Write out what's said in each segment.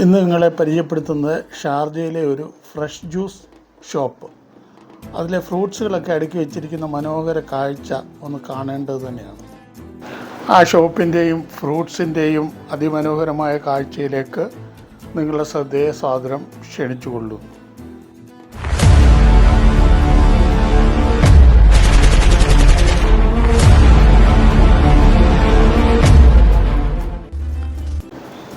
ഇന്ന് നിങ്ങളെ പരിചയപ്പെടുത്തുന്നത് ഷാർജയിലെ ഒരു ഫ്രഷ് ജ്യൂസ് ഷോപ്പ്. അതിലെ ഫ്രൂട്ട്സുകളൊക്കെ അടുക്കി വെച്ചിരിക്കുന്ന മനോഹര കാഴ്ച ഒന്ന് കാണേണ്ടത് തന്നെയാണ്. ആ ഷോപ്പിന്റെയും ഫ്രൂട്ട്സിന്റെയും അതിമനോഹരമായ കാഴ്ചയിലേക്ക് നിങ്ങളുടെ ശ്രദ്ധേയ സാദരം ക്ഷണിച്ചുകൊള്ളുന്നു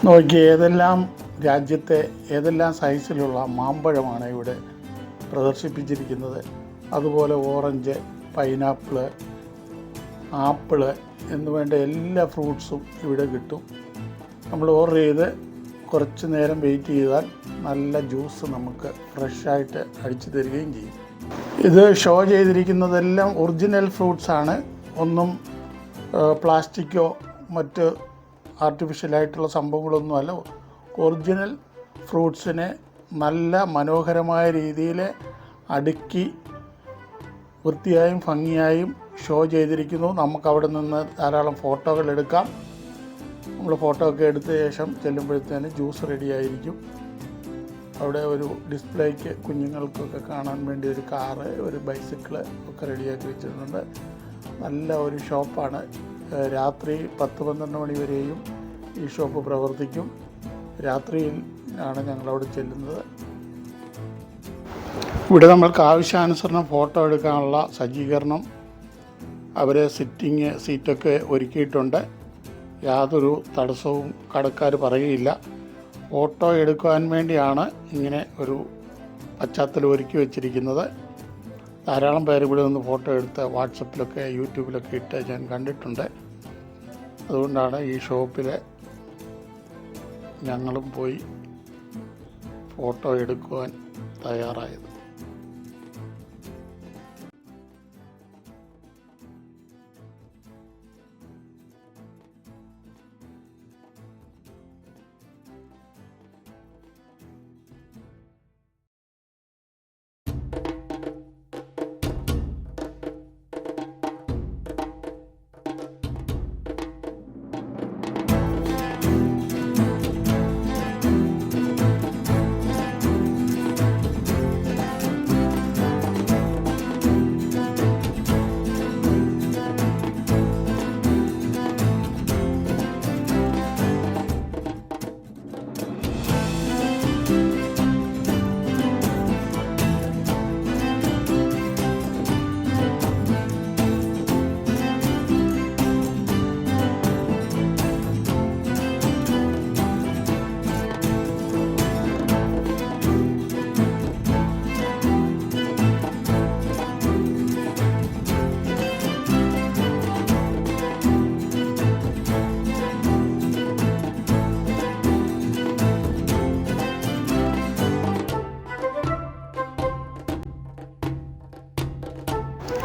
നോക്കി ഏതെല്ലാം രാജ്യത്തെ ഏതെല്ലാം സൈസിലുള്ള മാമ്പഴമാണ് ഇവിടെ പ്രദർശിപ്പിച്ചിരിക്കുന്നത്? അതുപോലെ ഓറഞ്ച് പൈനാപ്പിൾ ആപ്പിൾ എന്നു വേണ്ട എല്ലാ ഫ്രൂട്ട്സും ഇവിടെ കിട്ടും. നമ്മൾ ഓർഡർ ചെയ്ത് കുറച്ച് നേരം വെയിറ്റ് ചെയ്താൽ നല്ല ജ്യൂസ് നമുക്ക് ഫ്രഷായിട്ട് അടിച്ചു തരികയും ചെയ്യും. ഇത് ഷോ ചെയ്തിരിക്കുന്നതെല്ലാം ഒറിജിനൽ ഫ്രൂട്ട്സ് ആണ് ഒന്നും പ്ലാസ്റ്റിക്കോ മറ്റ് ആർട്ടിഫിഷ്യലായിട്ടുള്ള സംഭവങ്ങളൊന്നുമല്ല. ഒറിജിനൽ ഫ്രൂട്ട്സിനെ നല്ല മനോഹരമായ രീതിയിൽ അടുക്കി വൃത്തിയായും ഭംഗിയായും ഷോ ചെയ്തിരിക്കുന്നു. നമുക്ക് അവിടെ നിന്ന് ധാരാളം ഫോട്ടോകൾ എടുക്കാം. നമ്മൾ ഫോട്ടോ ഒക്കെ എടുത്ത ശേഷം ചെല്ലുമ്പോഴത്തേന് ജ്യൂസ് റെഡി ആയിരിക്കും. അവിടെ ഒരു ഡിസ്പ്ലേക്ക് കുഞ്ഞുങ്ങൾക്കൊക്കെ കാണാൻ വേണ്ടി ഒരു കാറ് ഒരു ബൈസിക്കിൾ ഒക്കെ റെഡിയാക്കി വെച്ചിട്ടുണ്ട്. നല്ല ഒരു ഷോപ്പാണ് രാത്രി പത്ത് പന്ത്രണ്ട് മണി വരെയും ഈ ഷോപ്പ് പ്രവർത്തിക്കും. രാത്രിയിൽ ആണ് ഞങ്ങളവിടെ ചെല്ലുന്നത്. ഇവിടെ നമ്മൾക്ക് ആവശ്യാനുസരണം ഫോട്ടോ എടുക്കാനുള്ള സജ്ജീകരണം അവർ സിറ്റിങ് സീറ്റൊക്കെ ഒരുക്കിയിട്ടുണ്ട്. യാതൊരു തടസ്സവും കടക്കാർ പറയുകയില്ല. ഫോട്ടോ എടുക്കുവാൻ വേണ്ടിയാണ് ഇങ്ങനെ ഒരു പശ്ചാത്തലം ഒരുക്കി വെച്ചിരിക്കുന്നത്. ധാരാളം പേര് ഇവിടെ നിന്ന് ഫോട്ടോ എടുത്ത് വാട്സപ്പിലൊക്കെ യൂട്യൂബിലൊക്കെ ഇട്ട് ഞാൻ കണ്ടിട്ടുണ്ട്. അതുകൊണ്ടാണ് ഈ ഷോപ്പിൽ ഞങ്ങളും പോയി ഫോട്ടോ എടുക്കുവാൻ തയ്യാറായത്.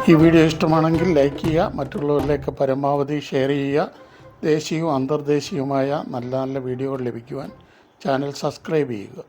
ഈ വീഡിയോ ഇഷ്ടമാണെങ്കിൽ ലൈക്ക് ചെയ്യുക മറ്റുള്ളവരിലേക്ക് പരമാവധി ഷെയർ ചെയ്യുക. ദേശീയവും അന്തർദേശീയവുമായ നല്ല നല്ല വീഡിയോകൾ ലഭിക്കുവാൻ ചാനൽ സബ്സ്ക്രൈബ് ചെയ്യുക.